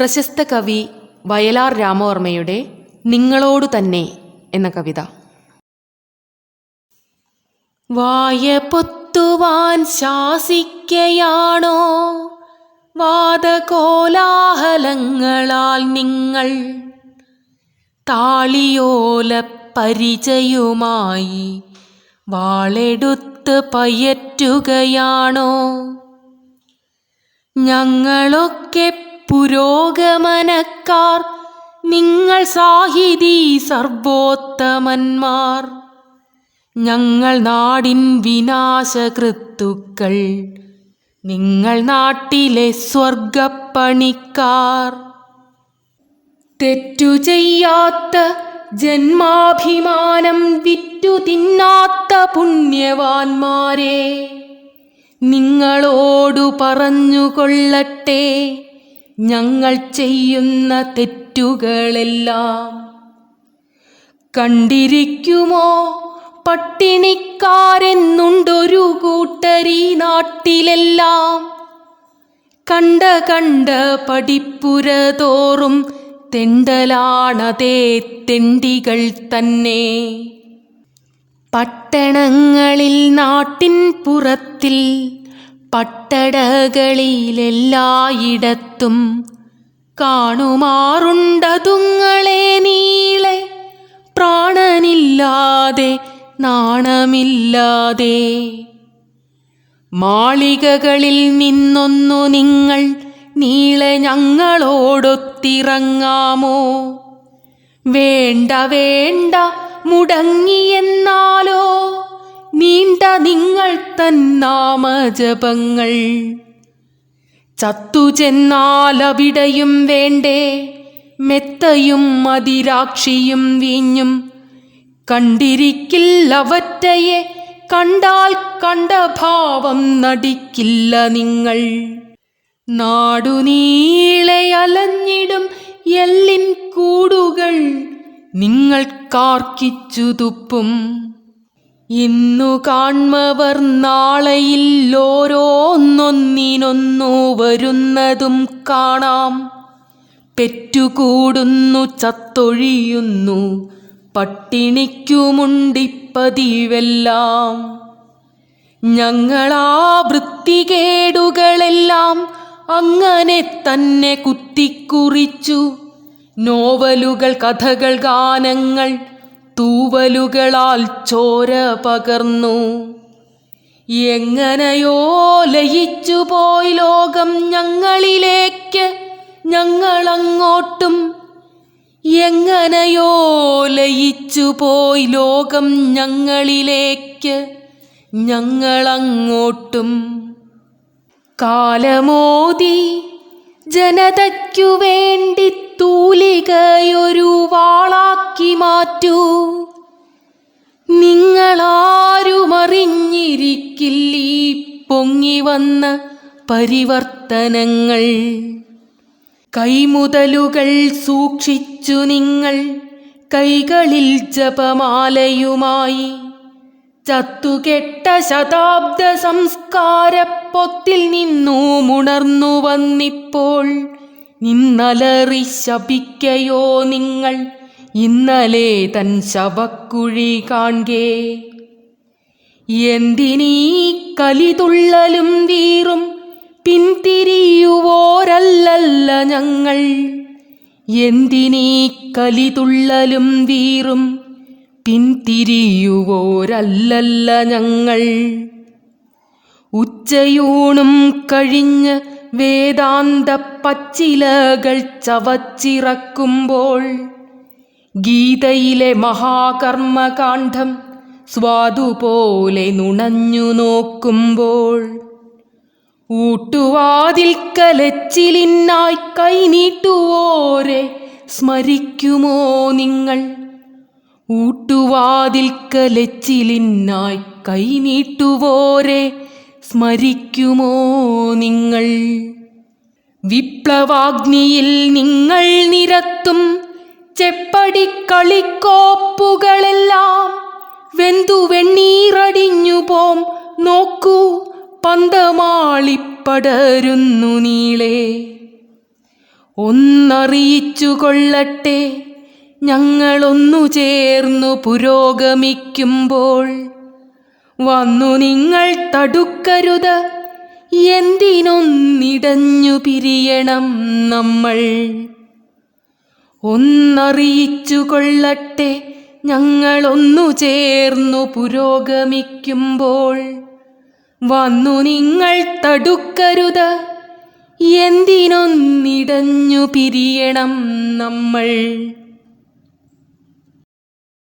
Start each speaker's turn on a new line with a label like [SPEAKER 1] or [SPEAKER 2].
[SPEAKER 1] പ്രശസ്ത കവി വയലാർ രാമവർമ്മയുടെ നിങ്ങളോടു തന്നെ എന്ന കവിത. വായ പൊത്തുവാൻ ശാസിക്കയാണോ? വാദകോലാഹലങ്ങളാൽ നിങ്ങൾ താളിയോല പരിചയുമായി വാളെടുത്ത് പയറ്റുകയാണോ? ഞങ്ങളൊക്കെ പുരോഗമനക്കാർ നിങ്ങൾ സാഹിതി സർവോത്തമന്മാർ. ഞങ്ങൾ നാടിൻ വിനാശകൃത്തുക്കൾ നിങ്ങൾ നാട്ടിലെ സ്വർഗപ്പണിക്കാർ. തെറ്റു ചെയ്യാത്ത ജന്മാഭിമാനം വിറ്റു തിന്നാത്ത പുണ്യവാന്മാരെ നിങ്ങളോടു പറഞ്ഞുകൊള്ളട്ടെ. ഞങ്ങൾ ചെയ്യുന്ന തെറ്റുകളെല്ലാം കണ്ടിരിക്കുമോ? പട്ടിണിക്കാരെന്നുണ്ടൊരു കൂട്ടരി നാട്ടിലെല്ലാം കണ്ട കണ്ട പടിപ്പുര തോറും തെണ്ടലാണതേ തെണ്ടികൾ തന്നെ. പട്ടണങ്ങളിൽ നാട്ടിൻ പുറത്തിൽ പട്ടടകളിലെല്ലായിടത്തും കാണുമാറുണ്ടതുങ്ങളെ നീളെ. പ്രാണനില്ലാതെ നാണമില്ലാതെ. മാളികകളിൽ നിന്നൊന്നു നിങ്ങൾ നീളെ ഞങ്ങളോടൊത്തിറങ്ങാമോ? വേണ്ട വേണ്ട മുടങ്ങിയെന്നാലോ? നീണ്ട നിങ്ങൾ തന്നാമജപങ്ങൾ ചത്തു ചെന്നാലവിടെയും വേണ്ടേ? മെത്തയും മതിരാക്ഷിയും വീഞ്ഞും. കണ്ടിരിക്കില്ലവറ്റയെ കണ്ടാൽ കണ്ട ഭാവം നടിക്കില്ല നിങ്ങൾ. നാടുനീളെ അലഞ്ഞിടും എല്ലിൻ കൂടുകൾ നിങ്ങൾ കാർക്കിച്ചു തുപ്പും. ഇന്നു കാൺമവർ നാളെയിൽ ഓരോന്നൊന്നിനൊന്നു വരുന്നതും കാണാം. പെറ്റുകൂടുന്നു ചത്തൊഴിയുന്നു പട്ടിണിക്കുമുണ്ടിപ്പതിവെല്ലാം. ഞങ്ങളാ വൃത്തികേടുകളെല്ലാം അങ്ങനെ തന്നെ കുത്തിക്കുറിച്ചു. നോവലുകൾ കഥകൾ ഗാനങ്ങൾ തൂവലുകളാൽ ചോര പകർന്നു. എങ്ങനെയോ ലയിച്ചു പോയി ലോകം ഞങ്ങളിലേക്ക് ഞങ്ങളങ്ങോട്ടും. എങ്ങനെയോ ലയിച്ചു പോയി ലോകം ഞങ്ങളിലേക്ക് ഞങ്ങളങ്ങോട്ടും. കാലമോതി ജനതയ്ക്കു വേണ്ടി തൂലികയൊരു വാളാക്കി മാറ്റൂ. നിങ്ങളാരുമറിഞ്ഞിരിക്കില്ലീ പൊങ്ങി വന്ന പരിവർത്തനങ്ങൾ. കൈമുതലുകൾ സൂക്ഷിച്ചു നിങ്ങൾ കൈകളിൽ ജപമാലയുമായി. ചത്തുകെട്ട ശതാബ്ദ സംസ്കാരപ്പൊത്തിൽ നിന്നുമുണർന്നു വന്നിപ്പോൾ നിന്നലറി ശപിക്കയോ നിങ്ങൾ? ഇന്നലെ തൻ ശവക്കുഴി കാൺകേ എന്തിനീ കലിതുള്ളലും വീറും? പിന്തിരിയുവോരല്ലല്ല ഞങ്ങൾ. എന്തിനീ കലിതുള്ളലും വീറും? പിന്തിരിയുവോരല്ലല്ല ഞങ്ങൾ. ഉച്ചയൂണും കഴിഞ്ഞ് വേദാന്ത പച്ചിലകൾ ചവച്ചിറക്കുമ്പോൾ ഗീതയിലെ മഹാകർമ്മകാന്ഡം സ്വാദുപോലെ നുണഞ്ഞു നോക്കുമ്പോൾ ഊട്ടുവാതിൽ കലച്ചിലിന്നായി കൈനീട്ടുവോരെ സ്മരിക്കുമോ നിങ്ങൾ? ഊട്ടുവാതിൽ കലച്ചിലിന്നായി കൈനീട്ടുവോരെ സ്മരിക്കുമോ നിങ്ങൾ? വിപ്ലവാഗ്നിയിൽ നിങ്ങൾ നിരത്തും ചെപ്പടിക്കളിക്കോപ്പുകളെല്ലാം വെന്തു വെണ്ണീറടിഞ്ഞു പോം. നോക്കൂ പന്തമാളിപ്പടരുന്നു നീളേ. ഒന്നറിയിച്ചു കൊള്ളട്ടെ ഞങ്ങളൊന്നു ചേർന്നു പുരോഗമിക്കുമ്പോൾ. വന്നു നിങ്ങൾ തടുക്കരുത്. എന്തിനൊന്നിടഞ്ഞു പിരിയണം നമ്മൾ? ഒന്നറിയിച്ചു കൊള്ളട്ടെ ഞങ്ങളൊന്നു ചേർന്നു പുരോഗമിക്കുമ്പോൾ. വന്നു നിങ്ങൾ തടുക്കരുത് എന്തിനൊന്നിടഞ്ഞു പിരിയണം നമ്മൾ?